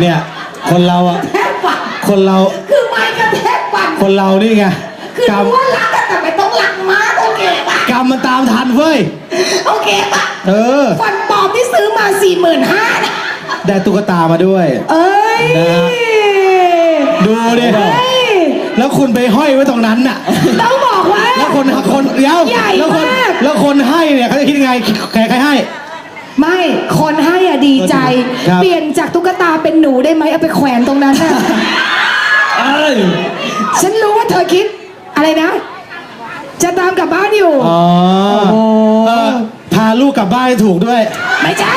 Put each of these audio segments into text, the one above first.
เนี่ย คนเราอะแทบฝันคนเรา คือไม่กระแทกฝันคนเรานี่ไงคือกรรมรู้ว่ารักกันแต่ไม่ต้องรักมากโอเคปะกรรมมันตามทันเว้ย โอเคปะเออ ฟันปลอมที่ซื้อมาสี่หมื่นห้าเนี่ยได้ตุ๊กตามาด้วย เอ้ยนะฮะ ดูดิเฮ้ยแล้วคุณไปห้อยไว้ตรงนั้นน่ะ ต้องบอกว่า แล้วคนคนเดี๋ยวใหญ่แล้วคนมาก แล้วคนให้เนี่ยเขาจะคิดยังไงใครใครให้ ไม่คนให้อะดีใจ ครับ เปลี่ยนจากตุ๊กตาเป็นหนูได้ไหมเอาไปแขวนตรงนั้นน่ะ เอ้ย ฉันรู้ว่าเธอคิดอะไรนะ จะตามกลับบ้านอยู่ อ๋อโอ้เออพาลูกกลับบ้านให้ถูกด้วย ไม่ใช่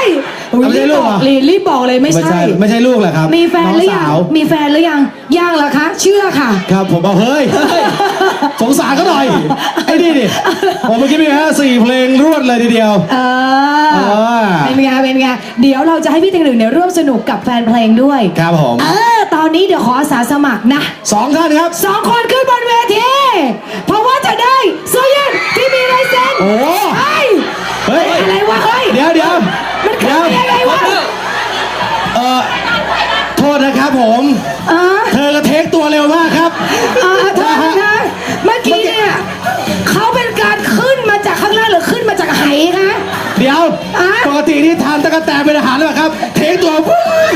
เอาไม่ใช่ลูกเหรอรีบรีบบอกเลยไม่ใช่ ไม่ใช่ลูกเหรอครับมีแฟนหรือยังงสาวมีแฟนหรือยัง ยังเหรอคะ เชื่อค่ะ ครับผมเอาเฮ้ย สงสารเขาหน่อย ไอ้นี่ดิผมเมื่อกี้มีแค่สี่เพลงรวดเลยทีเดียว เออเออเป็นไงเป็นไงเดี๋ยวเราจะให้พี่เต็งหนึ่งเนี่ยร่วมสนุกกับแฟนเพลงด้วยครับผม เออตอนนี้เดี๋ยวขออาสาสมัครนะสองท่านครับ สองคนขึ้นบนเวทีเพราะว่าจะได้เสื้อยืดที่มีลายเซ็นโอ้เฮ้ยเฮ้ย อะไรวะเฮ้ยเดี๋ยวเดี๋ยวมันขึ้นเดี๋ยวได้ยังไงวะเออโทษนะครับผมอ่าเธอก็เทคตัวเร็วมากครับอ่าโทษ ปกตินี่ทานตะกแตนเป็นอาหารหรือเปล่าครับเทงตัวปุ๊บ